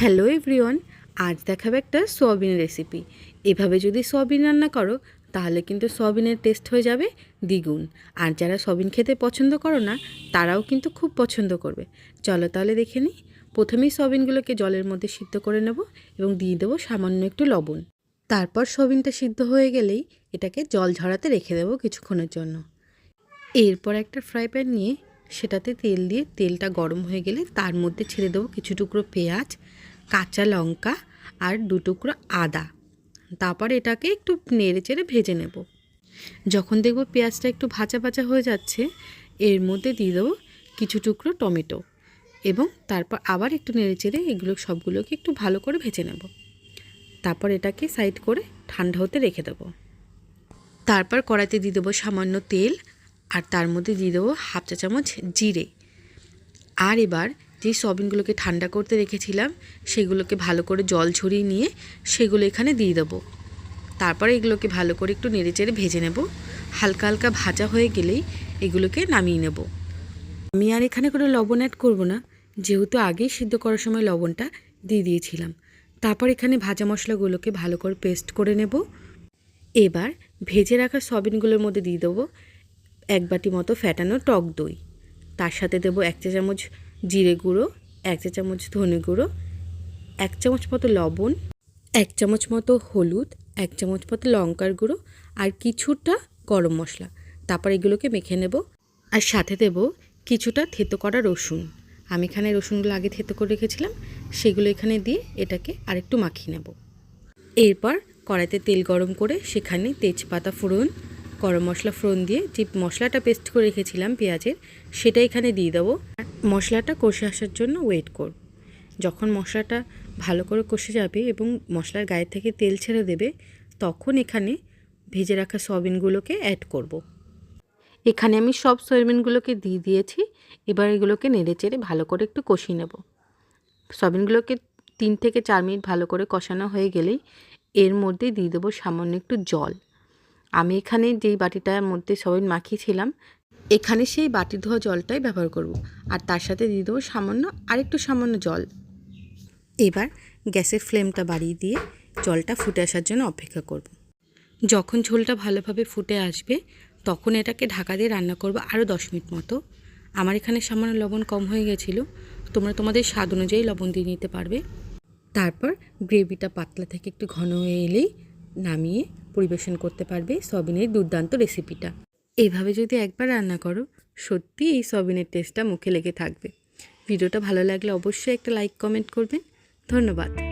Hello everyone, আজ দেখাবে একটা সোয়াবিন রেসিপি। এভাবে যদি সোয়াবিন রান্না করো, তাহলে কিন্তু সোয়াবিনের টেস্ট হয়ে যাবে দ্বিগুণ। আর যারা সোয়াবিন খেতে পছন্দ করো না, তারাও কিন্তু খুব পছন্দ করবে। চলো তাহলে দেখে নিই। প্রথমেই সোয়াবিনগুলোকে জলের মধ্যে সিদ্ধ করে নেব এবং দিয়ে দেবো সামান্য একটু লবণ। তারপর সোয়াবিনটা সিদ্ধ হয়ে গেলেই এটাকে জল ঝরাতে রেখে দেবো কিছুক্ষণের জন্য। এরপর একটা ফ্রাই প্যান নিয়ে সেটাতে তেল দিয়ে তেলটা গরম হয়ে গেলে তার মধ্যে ছেড়ে দেবো কিছু টুকরো পেঁয়াজ কাঁচা লঙ্কা আর দু টুকরো আদা। তারপর এটাকে একটু নেড়ে চেড়ে ভেজে নেব। যখন দেখব পেঁয়াজটা একটু ভাজা ভাজা হয়ে যাচ্ছে, এর মধ্যে দিয়ে দেবো কিছু টুকরো টমেটো এবং তারপর আবার একটু নেড়ে চেড়ে এগুলো সবগুলোকে একটু ভালো করে ভেজে নেব। তারপর এটাকে সাইড করে ঠান্ডা হতে রেখে দেবো। তারপর কড়াইতে দিয়ে দেবো সামান্য তেল আর তার মধ্যে দিয়ে দেবো হাফ চা চামচ জিরে। আর এবার যেই সয়াবিনগুলোকে ঠান্ডা করতে রেখেছিলাম, সেগুলোকে ভালো করে জল ছড়িয়ে নিয়ে সেগুলো এখানে দিয়ে দেবো। তারপরে এগুলোকে ভালো করে একটু নেড়ে চেড়ে ভেজে নেব। হালকা হালকা ভাজা হয়ে গেলেই এগুলোকে নামিয়ে নেব। আমি আর এখানে কোনো লবণ অ্যাড করব না। যেহেতু আগেই সিদ্ধ করার সময় লবণটা দিয়ে দিয়েছিলাম। তারপর এখানে ভাজা মশলাগুলোকে ভালো করে পেস্ট করে নেব। এবার ভেজে রাখা সয়াবিনগুলোর মধ্যে দিয়ে দেবো এক বাটি মতো ফ্যাটানো টক দই। তার সাথে দেবো এক চা চামচ জিরে গুঁড়ো, এক চা চামচ ধনে গুঁড়ো, এক চামচ মতো লবণ, এক চামচ মতো হলুদ, এক চামচ মতো লঙ্কার গুঁড়ো আর কিছুটা গরম মশলা। তারপর এগুলোকে মেখে নেব আর সাথে দেব কিছুটা থেতো করা রসুন। আমি এখানে রসুনগুলো আগে থেতো করে রেখেছিলাম, সেগুলো এখানে দিয়ে এটাকে আরেকটু মাখিয়ে নেব। এরপর কড়াইতে তেল গরম করে সেখানে তেজপাতা ফোড়ন গরম মশলা ফোড়ন দিয়ে যে মশলাটা পেস্ট করে রেখেছিলাম পেঁয়াজের, সেটা এখানে দিয়ে দেবো। মশলাটা কষে আসার জন্য ওয়েট করব। যখন মশলাটা ভালো করে কষে যাবে এবং মশলার গায়ে থেকে তেল ছেড়ে দেবে, তখন এখানে ভেজে রাখা সয়াবিনগুলোকে অ্যাড করব। এখানে আমি সব সয়াবিনগুলোকে দিয়ে দিয়েছি, এবার এগুলোকে নেড়ে চেড়ে ভালো করে একটু কষিয়ে নেব। সয়াবিনগুলোকে তিন থেকে চার মিনিট ভালো করে কষানো হয়ে গেলেই এর মধ্যে দিয়ে দেবো সামান্য একটু জল। আমি এখানে যেই বাটিটার মধ্যে সবাই মাখিয়েছিলাম, এখানে সেই বাটি ধোয়া জলটাই ব্যবহার করব। আর তার সাথে দিয়ে দেবো সামান্য আরেকটু সামান্য জল। এবার গ্যাসের ফ্লেমটা বাড়িয়ে দিয়ে জলটা ফুটে আসার জন্য অপেক্ষা করব। যখন ঝোলটা ভালোভাবে ফুটে আসবে, তখন এটাকে ঢাকা দিয়ে রান্না করব আরও দশ মিনিট মতো। আমার এখানে সামান্য লবণ কম হয়ে গেছিল, তোমরা তোমাদের স্বাদ অনুযায়ী লবণ দিয়ে নিতে পারবে। তারপর গ্রেভিটা পাতলা থেকে একটু ঘন হয়ে এলেই নামিয়ে পরিবেশন করতে পারবে সবিনের দুর্দান্ত রেসিপিটা। এইভাবে যদি একবার রান্না করো, সত্যি এই সবিনের টেস্টটা মুখে লেগে থাকবে। ভিডিওটা ভালো লাগলে অবশ্যই একটা লাইক কমেন্ট করবেন। ধন্যবাদ।